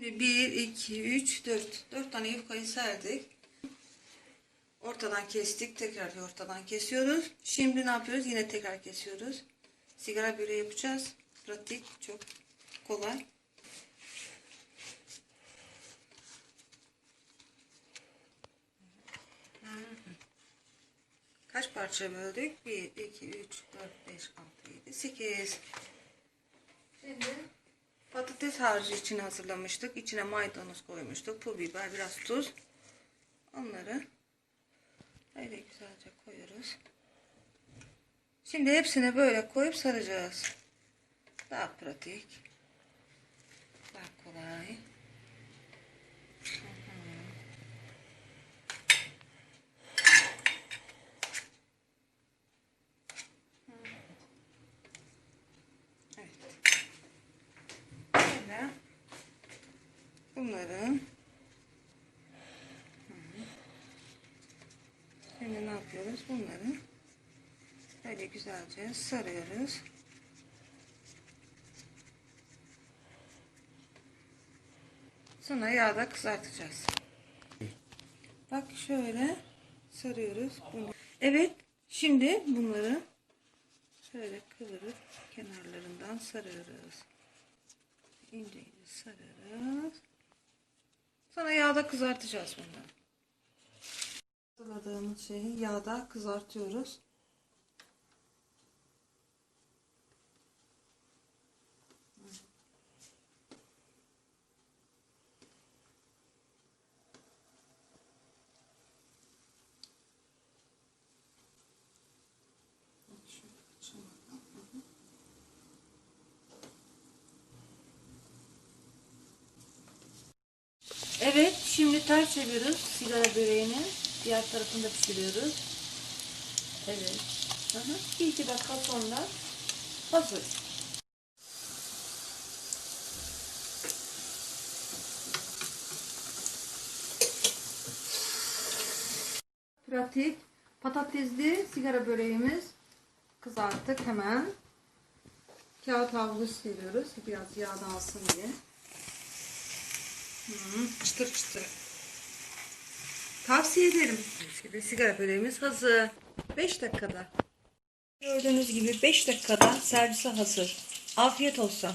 Şimdi 1, 2, 3, 4. 4 tane yufkayı serdik. Ortadan kestik. Tekrar ortadan kesiyoruz. Şimdi ne yapıyoruz? Yine tekrar kesiyoruz. Sigara böreği yapacağız. Pratik. Çok kolay. Kaç parça böldük? 1, 2, 3, 4, 5, 6, 7, 8. Şimdi patates harcı için hazırlamıştık. İçine maydanoz koymuştuk. Pul biber, biraz tuz. Onları böyle güzelce koyuyoruz. Şimdi hepsini böyle koyup saracağız. Daha pratik. Daha kolay. Evet. Böyle bunları şimdi ne yapıyoruz? Bunları böyle güzelce sarıyoruz. Sonra yağda kızartacağız. Bak şöyle sarıyoruz. Bunu. Evet. Şimdi bunları şöyle kıvırıp kenarlarından sarıyoruz. İnce ince sarıyoruz. Sonra yağda kızartacağız bunları. Hazırladığımız şeyi yağda kızartıyoruz. Şöyle açalım. Evet, şimdi ters çeviriyoruz sigara böreğini. Diğer tarafını da pişiriyoruz. Evet. Aha, bir iki dakika sonra hazır. Pratik patatesli sigara böreğimiz kızarttık hemen. Kağıt havlu seriyoruz. Biraz yağ alsın diye. Çıtır çıtır. Tavsiye ederim. Şimdi sigara böreğimiz hazır. 5 dakikada. Gördüğünüz gibi 5 dakikada servise hazır. Afiyet olsun.